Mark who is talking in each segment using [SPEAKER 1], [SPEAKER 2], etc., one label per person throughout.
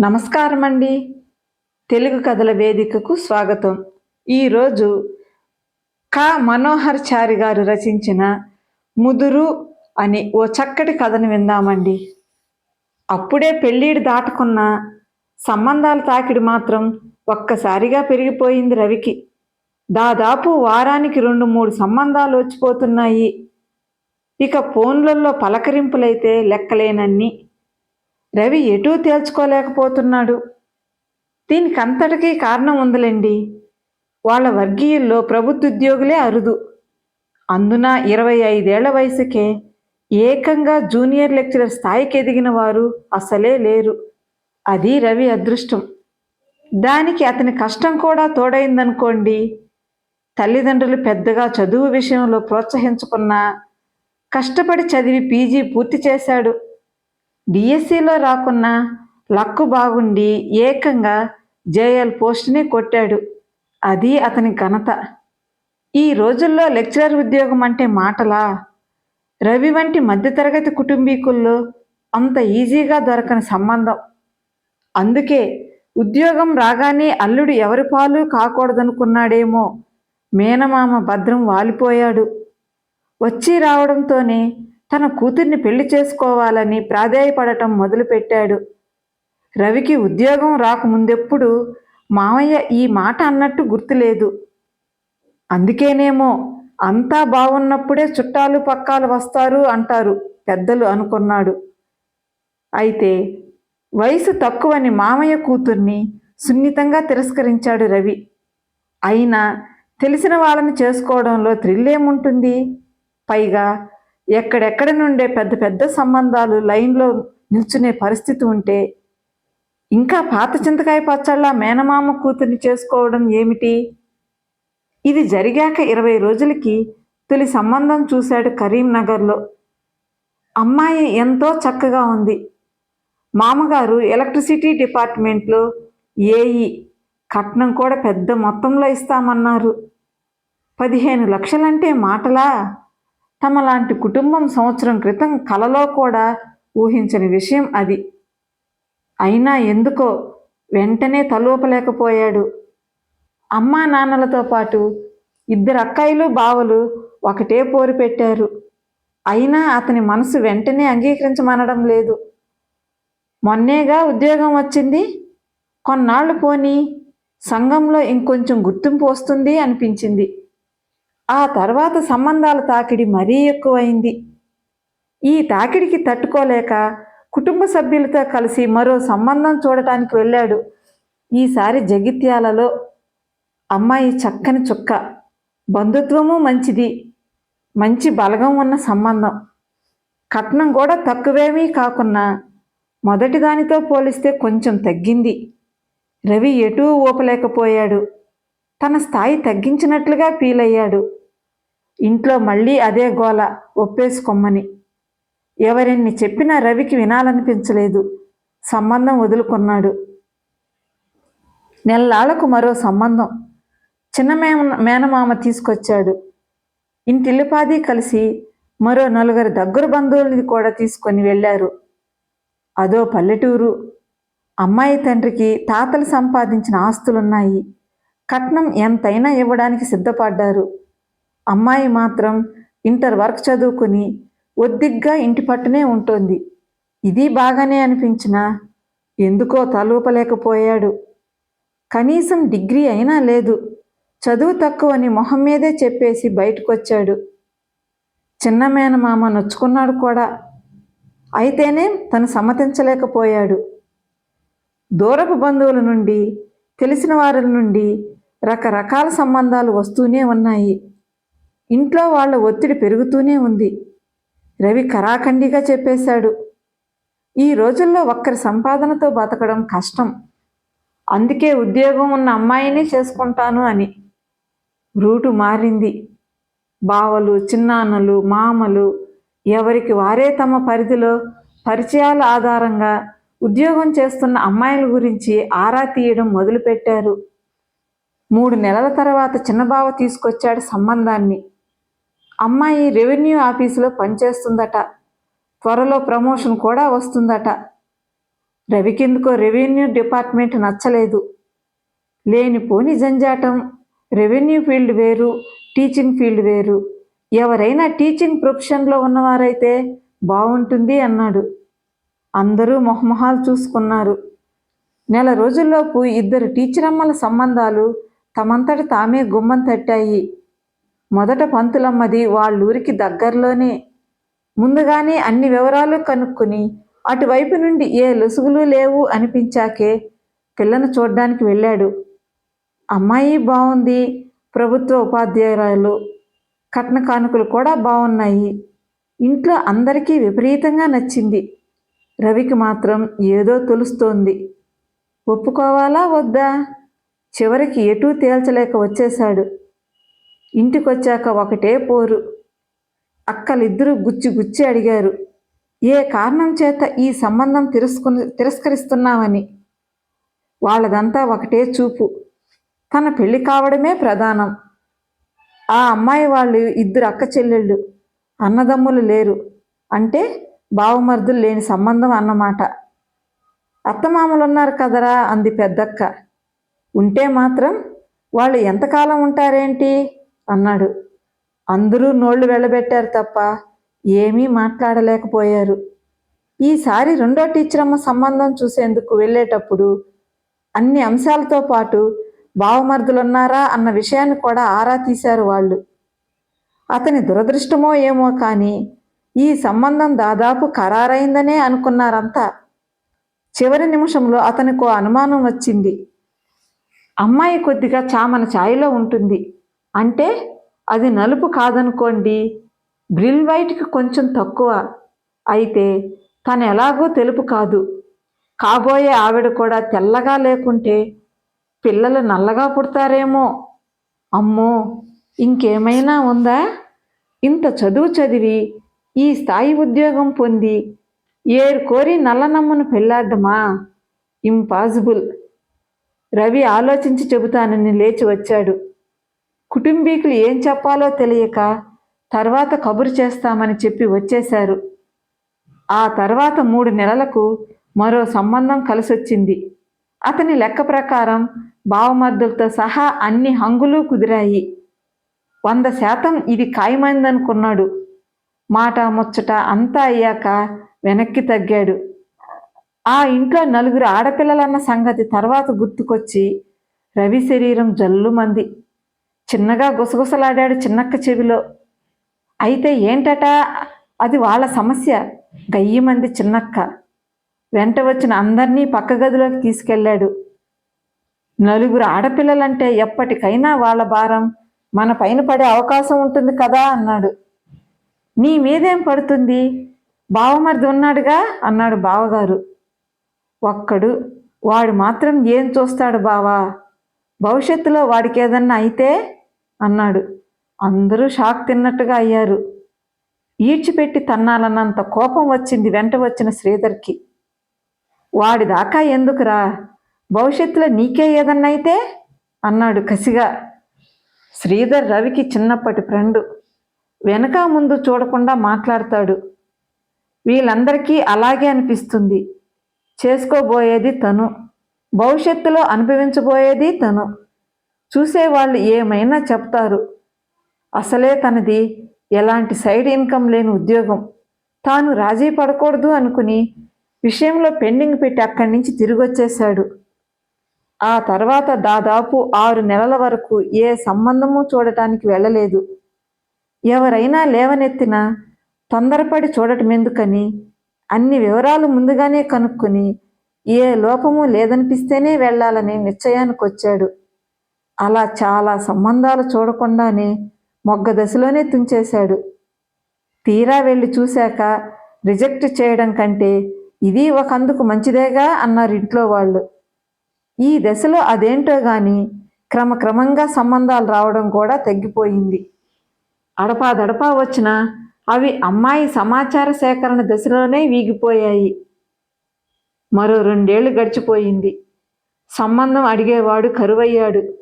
[SPEAKER 1] నమస్కారం అండి తెలుగు కథల వేదికకు స్వాగతం. ఈరోజు కా మనోహర్ చారి గారు రచించిన ముదురు అని ఓ చక్కటి కథను విందామండి. అప్పుడే పెళ్ళిడి దాటుకున్న సంబంధాల తాకిడి మాత్రం ఒక్కసారిగా పెరిగిపోయింది రవికి. దాదాపు వారానికి రెండు మూడు సంబంధాలు వచ్చిపోతున్నాయి. ఇక ఫోన్లలో పలకరింపులైతే లెక్కలేనన్ని. రవి ఎటూ తేల్చుకోలేకపోతున్నాడు. దీనికి అంతటికీ కారణం ఉందిలేండి. వాళ్ళ వర్గీయుల్లో ప్రభుత్వ ఉద్యోగులే అరుదు. అందున ఇరవై ఐదేళ్ళ వయసుకే ఏకంగా జూనియర్ లెక్చరర్ స్థాయికి ఎదిగిన వారు అసలే లేరు. అది రవి అదృష్టం. దానికి అతని కష్టం కూడా తోడైందనుకోండి. తల్లిదండ్రులు పెద్దగా చదువు విషయంలో ప్రోత్సహించుకున్నా కష్టపడి చదివి పీజీ పూర్తి చేశాడు. డిఎస్సిలో రాకున్నా లక్కు బాగుండి ఏకంగా జేఎల్ పోస్ట్ని కొట్టాడు. అది అతని ఘనత. ఈ రోజుల్లో లెక్చరర్ ఉద్యోగం అంటే మాటలా? రవి వంటి మధ్యతరగతి కుటుంబీకుల్లో అంత ఈజీగా దొరకని సంబంధం. అందుకే ఉద్యోగం రాగానే అల్లుడు ఎవరి పాలు కాకూడదనుకున్నాడేమో? మేనమామ భద్రం వాలిపోయాడు. వచ్చి రావడంతోనే తన కూతుర్ని పెళ్ళి చేసుకోవాలని ప్రాధేయపడటం మొదలుపెట్టాడు. రవికి ఉద్యోగం రాకముందెప్పుడు మామయ్య ఈ మాట అన్నట్టు గుర్తులేదు. అందుకేనేమో అంతా బాగున్నప్పుడే చుట్టాలు పక్కాలు వస్తారు అంటారు పెద్దలు అనుకున్నాడు. అయితే వయసు తక్కువని మామయ్య కూతుర్ని సున్నితంగా తిరస్కరించాడు రవి. అయినా తెలిసిన వాళ్ళని చేసుకోవడంలో థ్రిల్ ఏముంటుంది? పైగా ఎక్కడెక్కడ నుండే పెద్ద పెద్ద సంబంధాలు లైన్లో నిల్చునే పరిస్థితి ఉంటే ఇంకా పాత చింతకాయ పచ్చళ్ళ మేనమామ కూతుర్ని చేసుకోవడం ఏమిటి? ఇది జరిగాక ఇరవై రోజులకి తొలి సంబంధం చూశాడు కరీంనగర్లో. అమ్మాయి ఎంతో చక్కగా ఉంది. మామగారు ఎలక్ట్రిసిటీ డిపార్ట్మెంట్లో ఏఈ కట్నం కూడా పెద్ద మొత్తంలో ఇస్తామన్నారు. పదిహేను లక్షలంటే మాటలా? తమలాంటి కుటుంబం సంవత్సరం క్రితం కలలో కూడా ఊహించని విషయం అది. అయినా ఎందుకో వెంటనే తలూపలేకపోయాడు. అమ్మా నాన్నలతో పాటు ఇద్దరు అక్కాయిలు బావలు ఒకటే పోరు పెట్టారు. అయినా అతని మనసు వెంటనే అంగీకరించమనడం లేదు. మొన్నేగా ఉద్యోగం వచ్చింది. కొన్నాళ్ళు పోని సంఘంలో ఇంకొంచెం గుర్తింపు వస్తుంది అనిపించింది. ఆ తర్వాత సంబంధాల తాకిడి మరీ ఎక్కువైంది. ఈ తాకిడికి తట్టుకోలేక కుటుంబ సభ్యులతో కలిసి మరో సంబంధం చూడటానికి వెళ్ళాడు. ఈసారి జగిత్యాలలో అమ్మాయి చక్కని చుక్క. బంధుత్వము మంచిది. మంచి బలగం ఉన్న సంబంధం. కట్నం కూడా తక్కువేమీ కాకున్నా మొదటి దానితో పోలిస్తే కొంచెం తగ్గింది. రవి ఎటూ ఊపలేకపోయాడు. తన స్థాయి తగ్గించినట్లుగా ఫీల్ అయ్యాడు ఇంట్లో మళ్ళీ అదే గోల ఒప్పేసుకోమ్మని ఎవరెన్ని చెప్పినా రవికి వినాలనిపించలేదు. సంబంధం వదులుకున్నాడు. నెలలాళ్ళకు మరో సంబంధం. చిన్న మేనమామ తీసుకొచ్చాడు. ఇంటిల్లిపాది కలిసి మరో నలుగురు దగ్గర బంధువుల్ని కూడా తీసుకొని వెళ్ళారు. అదో పల్లెటూరు. అమ్మాయి తండ్రికి తాతలు సంపాదించిన ఆస్తులున్నాయి. కట్నం ఎంతైనా ఇవ్వడానికి సిద్ధపడ్డారు. అమ్మాయి మాత్రం ఇంటర్ వర్క్ చదువుకుని ఒద్దిగ్గా ఇంటి పట్టునే ఉంటుంది. ఇది బాగానే అనిపించినా ఎందుకో తలూపలేకపోయాడు. కనీసం డిగ్రీ అయినా లేదు. చదువు తక్కువని మొహం మీదే చెప్పేసి బయటకొచ్చాడు. చిన్న మేనమామ నొచ్చుకున్నాడు కూడా. అయితేనే తను సమ్మతించలేకపోయాడు. దూరపు బంధువుల నుండి తెలిసిన వారి నుండి రకరకాల సంబంధాలు వస్తూనే ఉన్నాయి. ఇంట్లో వాళ్ళ ఒత్తిడి పెరుగుతూనే ఉంది. రవి కరాఖండిగా చెప్పేశాడు. ఈ రోజుల్లో ఒక్కరి సంపాదనతో బతకడం కష్టం. అందుకే ఉద్యోగం ఉన్న అమ్మాయినే చేసుకుంటాను అని. రూటు మారింది. బావలు చిన్నాన్నలు మామలు ఎవరికి వారే తమ పరిధిలో పరిచయాల ఆధారంగా ఉద్యోగం చేస్తున్న అమ్మాయిల గురించి ఆరా తీయడం మొదలుపెట్టారు. మూడు నెలల తర్వాత చిన్నబావ తీసుకొచ్చాడు సంబంధాన్ని. అమ్మాయి రెవెన్యూ ఆఫీసులో పనిచేస్తుందట. త్వరలో ప్రమోషన్ కూడా వస్తుందట. రవికెందుకో రెవెన్యూ డిపార్ట్మెంట్ నచ్చలేదు. లేనిపోని జంజాటం. రెవెన్యూ ఫీల్డ్ వేరు టీచింగ్ ఫీల్డ్ వేరు. ఎవరైనా టీచింగ్ ప్రొఫెషన్లో ఉన్నవారైతే బాగుంటుంది అన్నాడు. అందరూ మొహమొహాలు చూసుకున్నారు. నెల రోజుల్లోపు ఇద్దరు టీచరమ్మల సంబంధాలు తమంతట తామే గుమ్మం తట్టాయి. మొదట పంతులమ్మది వాళ్ళూరికి దగ్గరలోనే. ముందుగానే అన్ని వివరాలు కనుక్కుని అటువైపు నుండి ఏ లొసుగులు లేవు అనిపించాకే పిల్లను చూడ్డానికి వెళ్ళాడు. అమ్మాయి బాగుంది ప్రభుత్వ ఉపాధ్యాయురాలు కట్న కానుకలు కూడా బాగున్నాయి ఇంట్లో అందరికీ విపరీతంగా నచ్చింది. రవికి మాత్రం ఏదో తెలుస్తోంది. ఒప్పుకోవాలా వద్దా? చివరికి ఎటూ తేల్చలేక వచ్చేశాడు. ఇంటికొచ్చాక ఒకటే పోరు. అక్కలిద్దరూ గుచ్చి గుచ్చి అడిగారు ఏ కారణం చేత ఈ సంబంధం తిరస్కు తిరస్కరిస్తున్నామని వాళ్ళదంతా ఒకటే చూపు. తన పెళ్ళి కావడమే ప్రధానం. ఆ అమ్మాయి వాళ్ళు ఇద్దరు అక్క చెల్లెళ్ళు అన్నదమ్ములు లేరు. అంటే బావమర్దులు లేని సంబంధం అన్నమాట. అత్తమామలు ఉన్నారు కదరా అంది పెద్దక్క. ఉంటే మాత్రం వాళ్ళు ఎంతకాలం ఉంటారేంటి? అన్నాడు. అందరూ నోళ్ళు వెళ్ళబెట్టారు తప్ప ఏమీ మాట్లాడలేకపోయారు. ఈసారి రెండో టీచరమ్మ సంబంధం చూసేందుకు వెళ్ళేటప్పుడు అన్ని అంశాలతో పాటు బావమర్దులున్నారా అన్న విషయాన్ని కూడా ఆరా తీశారు వాళ్ళు. అతని దురదృష్టమో ఏమో కానీ ఈ సంబంధం దాదాపు ఖరారైందనే అనుకున్నారంతా. చివరి నిమిషంలో అతనికి అనుమానం వచ్చింది. అమ్మాయి కొద్దిగా చామన ఛాయలో ఉంటుంది. అంటే అది నలుపు కాదనుకోండి. బ్రిల్ వైట్కి కొంచెం తక్కువ అయితే తను ఎలాగో తెలుపు కాదు. కాబోయే ఆవిడ కూడా తెల్లగా లేకుంటే పిల్లలు నల్లగా పుడతారేమో. అమ్మో! ఇంకేమైనా ఉందా? ఇంత చదువు చదివి ఈ స్థాయి ఉద్యోగం పొంది ఏరు కోరి నల్లనమ్మను పెళ్ళాడ్డమా ఇంపాసిబుల్. రవి ఆలోచించి చెబుతానని లేచి వచ్చాడు. కుటుంబీకులు ఏం చెప్పాలో తెలియక తర్వాత కబురు చేస్తామని చెప్పి వచ్చేశారు. ఆ తర్వాత మూడు నెలలకు మరో సంబంధం కలిసొచ్చింది. అతని లెక్క ప్రకారం బావమర్దులతో సహా అన్ని హంగులు కుదిరాయి. వంద శాతం ఇది ఖాయమైందనుకున్నాడు. మాట ముచ్చట అంతా అయ్యాక వెనక్కి తగ్గాడు. ఆ ఇంట్లో నలుగురు ఆడపిల్లలన్న సంగతి తర్వాత గుర్తుకొచ్చి రవి శరీరం జల్లుమంది. చిన్నగా గుసగుసలాడాడు చిన్నక్క చెవిలో. అయితే ఏంటట? అది వాళ్ళ సమస్య. గయ్యమంది చిన్నక్క. వెంట వచ్చిన అందరినీ పక్క గదిలోకి తీసుకెళ్ళాడు. నలుగురు ఆడపిల్లలంటే ఎప్పటికైనా వాళ్ళ భారం. మన పైన పడే అవకాశం ఉంటుంది కదా అన్నాడు. నీ మీదేం పడుతుంది? బావమరిది ఉన్నాడుగా? అన్నాడు బావగారు. ఒక్కడు. వాడు మాత్రం ఏం చూస్తాడు బావా? భవిష్యత్తులో వాడికి ఏదన్నా అయితే అన్నాడు. అందరూ షాక్ తిన్నట్టుగా అయ్యారు. ఈడ్చిపెట్టి తన్నాలన్నంత కోపం వచ్చింది వెంట వచ్చిన శ్రీధర్కి. వాడిదాకా ఎందుకురా? భవిష్యత్తులో నీకే ఏదన్నైతే అన్నాడు కసిగా. శ్రీధర్ రవికి చిన్నప్పటి ఫ్రెండు. వెనక ముందు చూడకుండా మాట్లాడతాడు. వీళ్ళందరికీ అలాగే అనిపిస్తుంది. చేసుకోబోయేది తను. భవిష్యత్తులో అనుభవించబోయేది తను. చూసేవాళ్ళు ఏమైనా చెప్తారు. అసలే తనది ఎలాంటి సైడ్ ఇన్కమ్ లేని ఉద్యోగం. తాను రాజీ పడకూడదు అనుకుని విషయంలో పెండింగ్ పెట్టి అక్కడి నుంచి తిరిగి వచ్చేశాడు ఆ తర్వాత దాదాపు ఆరు నెలల వరకు ఏ సంబంధము చూడటానికి వెళ్ళలేదు. ఎవరైనా లేవనెత్తినా తొందరపడి చూడటం ఎందుకని అన్ని వివరాలు ముందుగానే కనుక్కొని ఏ లోపము లేదనిపిస్తేనే వెళ్ళాలని నిశ్చయానికి వచ్చాడు అలా చాలా సంబంధాలు చూడకుండానే మొగ్గ దశలోనే తుంచేశాడు. తీరా వెళ్ళి చూశాక రిజెక్ట్ చేయడం కంటే ఇది ఒక అందుకు మంచిదేగా అన్నారు ఇంట్లో వాళ్ళు. ఈ దశలో అదేంటో గాని క్రమక్రమంగా సంబంధాలు రావడం కూడా తగ్గిపోయింది. అడపాదడపా వచ్చిన అవి అమ్మాయి సమాచార సేకరణ దశలోనే వీగిపోయాయి. మరో రెండేళ్ళు గడిచిపోయింది. సంబంధం అడిగేవాడు కరువయ్యాడు.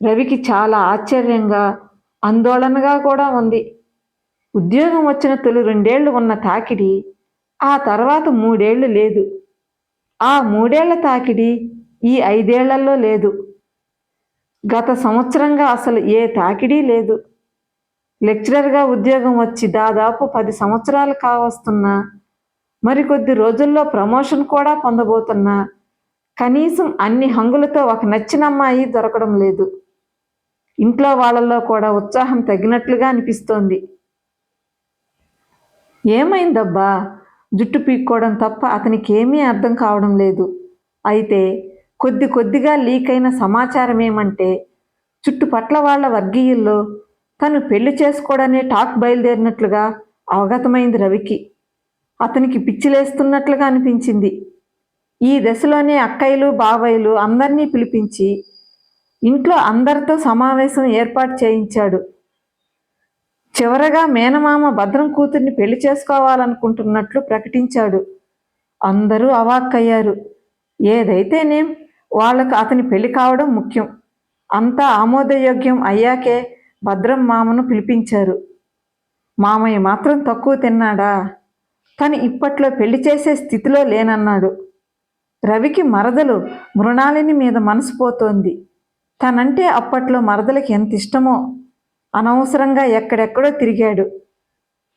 [SPEAKER 1] రవికి చాలా ఆశ్చర్యంగా ఆందోళనగా కూడా ఉంది. ఉద్యోగం వచ్చిన తొలి రెండేళ్ళు ఉన్న తాకిడి ఆ తర్వాత మూడేళ్ళు లేదు. ఆ మూడేళ్ళ తాకిడి ఈ ఐదేళ్ళలో లేదు. గత సంవత్సరంగా అసలు ఏ తాకిడీ లేదు. లెక్చరర్గా ఉద్యోగం వచ్చి దాదాపు పది సంవత్సరాలు కావస్తున్నా మరికొద్ది రోజుల్లో ప్రమోషన్ కూడా పొందబోతున్నా కనీసం అన్ని హంగులతో ఒక నచ్చిన అమ్మాయి దొరకడం లేదు. ఇంట్లో వాళ్ళల్లో కూడా ఉత్సాహం తగ్గినట్లుగా అనిపిస్తోంది. ఏమైందబ్బా? జుట్టు పీక్కోవడం తప్ప అతనికి ఏమీ అర్థం కావడం లేదు. అయితే కొద్ది కొద్దిగా లీక్ అయిన సమాచారం ఏమంటే చుట్టుపట్ల వాళ్ళ వర్గీయుల్లో తను పెళ్ళి చేసుకోవడనే టాక్ బయలుదేరినట్లుగా అవగతమైంది రవికి. అతనికి పిచ్చిలేస్తున్నట్లుగా అనిపించింది. ఈ దశలోనే అక్కయ్యలు బాబాయిలు అందరినీ పిలిపించి ఇంట్లో అందరితో సమావేశం ఏర్పాటు చేయించాడు. చివరగా మేనమామ భద్రం కూతుర్ని పెళ్ళి చేసుకోవాలనుకుంటున్నట్లు ప్రకటించాడు. అందరూ అవాక్కయ్యారు. ఏదైతేనేం వాళ్ళకు అతని పెళ్ళి కావడం ముఖ్యం. అంతా ఆమోదయోగ్యం అయ్యాకే భద్రం మామను పిలిపించారు. మామయ్య మాత్రం తక్కువ తిన్నాడా? తను ఇప్పట్లో పెళ్ళి చేసే స్థితిలో లేనన్నాడు. రవికి మరదలు మృణాలిని మీద మనసు పోతోంది. తనంటే అప్పట్లో మరదలకి ఎంత ఇష్టమో అనవసరంగా ఎక్కడెక్కడో తిరిగాడు.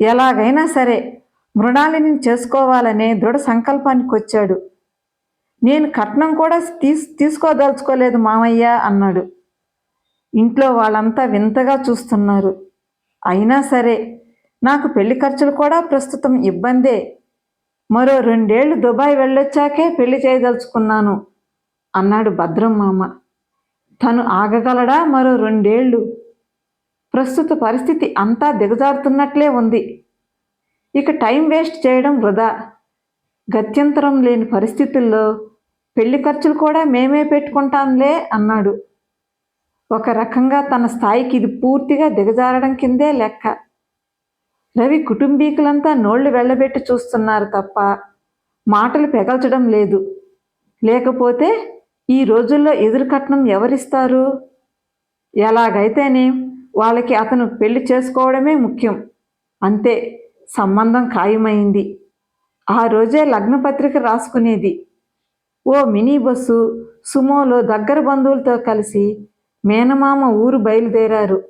[SPEAKER 1] ఎలాగైనా సరే మృణాలిని చేసుకోవాలనే దృఢ సంకల్పానికి వచ్చాడు. నేను కట్నం కూడా తీసు తీసుకోదలుచుకోలేదు మామయ్య అన్నాడు. ఇంట్లో వాళ్ళంతా వింతగా చూస్తున్నారు. అయినా సరే నాకు పెళ్ళి ఖర్చులు కూడా ప్రస్తుతం ఇబ్బందే. మరో రెండేళ్ళు దుబాయ్ వెళ్ళొచ్చాకే పెళ్ళి చేయదలుచుకున్నాను అన్నాడు భద్రం మామ. తను ఆగగలడా మరో రెండేళ్ళు? ప్రస్తుత పరిస్థితి అంతా దిగజారుతున్నట్లే ఉంది. ఇక టైం వేస్ట్ చేయడం వృధా. గత్యంతరం లేని పరిస్థితుల్లో పెళ్ళి ఖర్చులు కూడా మేమే పెట్టుకుంటాంలే అన్నాడు. ఒక రకంగా తన స్థాయికి ఇది పూర్తిగా దిగజారడం కిందే లెక్క. రవి కుటుంబీకులంతా నోళ్ళు వెళ్ళబెట్టి చూస్తున్నారు తప్ప మాటలు పెగల్చడం లేదు. లేకపోతే ఈ రోజుల్లో ఎదురు కట్నం ఎవరిస్తారు? ఎలాగైతేనే వాళ్ళకి అతను పెళ్ళి చేసుకోవడమే ముఖ్యం. అంతే సంబంధం ఖాయమైంది. ఆ రోజే లగ్నపత్రిక రాసుకునేది. ఓ మినీ బస్సు సుమోలో దగ్గర బంధువులతో కలిసి మేనమామ ఊరు బయలుదేరారు.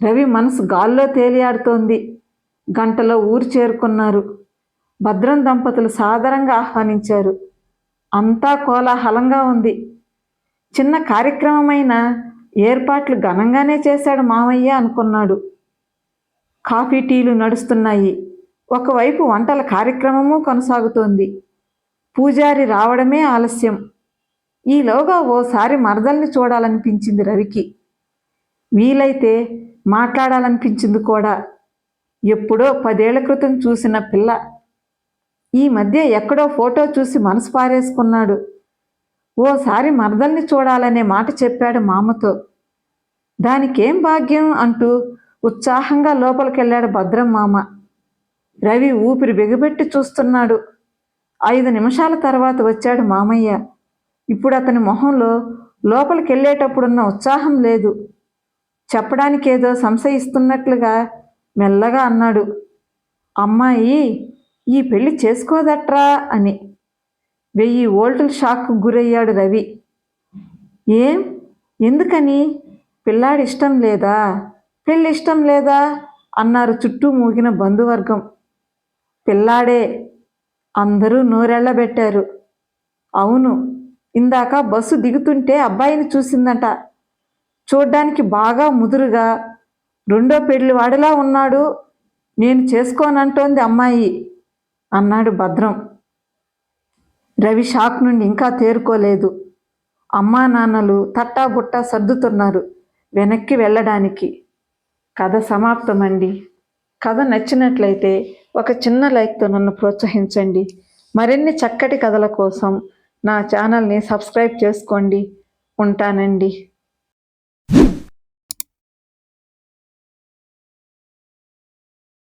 [SPEAKER 1] రవి మనసు గాల్లో తేలియాడుతోంది. గంటలో ఊరు చేరుకున్నారు. భద్రం దంపతులు సాదరంగా ఆహ్వానించారు. అంతా కోలాహలంగా ఉంది. చిన్న కార్యక్రమమైన ఏర్పాట్లు ఘనంగానే చేశాడు మామయ్య అనుకున్నాడు. కాఫీ టీలు నడుస్తున్నాయి. ఒకవైపు వంటల కార్యక్రమము కొనసాగుతోంది. పూజారి రావడమే ఆలస్యం. ఈలోగా ఓసారి మరదల్ని చూడాలనిపించింది రవికి. వీలైతే మాట్లాడాలనిపించింది కూడా. ఎప్పుడో పదేళ్ళ క్రితం చూసిన పిల్ల. ఈ మధ్య ఎక్కడో ఫోటో చూసి మనసు పారేసుకున్నాడు. ఓసారి మరదల్ని చూడాలనే మాట చెప్పాడు మామతో. దానికేం భాగ్యం అంటూ ఉత్సాహంగా లోపలికెళ్ళాడు భద్రం మామ రవి ఊపిరి బిగబెట్టి చూస్తున్నాడు. ఐదు నిమిషాల తర్వాత వచ్చాడు మామయ్య. ఇప్పుడు అతని మొహంలో లోపలికెళ్ళేటప్పుడున్న ఉత్సాహం లేదు. చెప్పడానికేదో సంశయిస్తున్నట్లుగా మెల్లగా అన్నాడు. అమ్మాయి ఈ పెళ్ళి చేసుకోదట్రా అని. వెయ్యి వోల్టుల షాక్కు గురయ్యాడు రవి. ఏం? ఎందుకని? పిల్లాడి ఇష్టం లేదా? పెళ్ళి ఇష్టం లేదా? అన్నారు చుట్టూ మూగిన బంధువర్గం. పిల్లాడే అందరూ నోరెళ్ళబెట్టారు. అవును ఇందాక బస్సు దిగుతుంటే అబ్బాయిని చూసిందట. చూడ్డానికి బాగా ముదురుగా రెండో పెళ్ళి వాడిలా ఉన్నాడు. నేను చేసుకోనంటోంది అమ్మాయి. అన్నాడు భద్రం. రవి షాక్ నుండి ఇంకా తేరుకోలేదు. అమ్మా నాన్నలు తట్టాబుట్టా సర్దుతున్నారు వెనక్కి వెళ్ళడానికి. కథ సమాప్తమండి. కథ నచ్చినట్లయితే ఒక చిన్న లైక్తో నన్ను ప్రోత్సహించండి. మరిన్ని చక్కటి కథల కోసం నా ఛానల్ని సబ్స్క్రైబ్ చేసుకోండి. ఉంటానండి.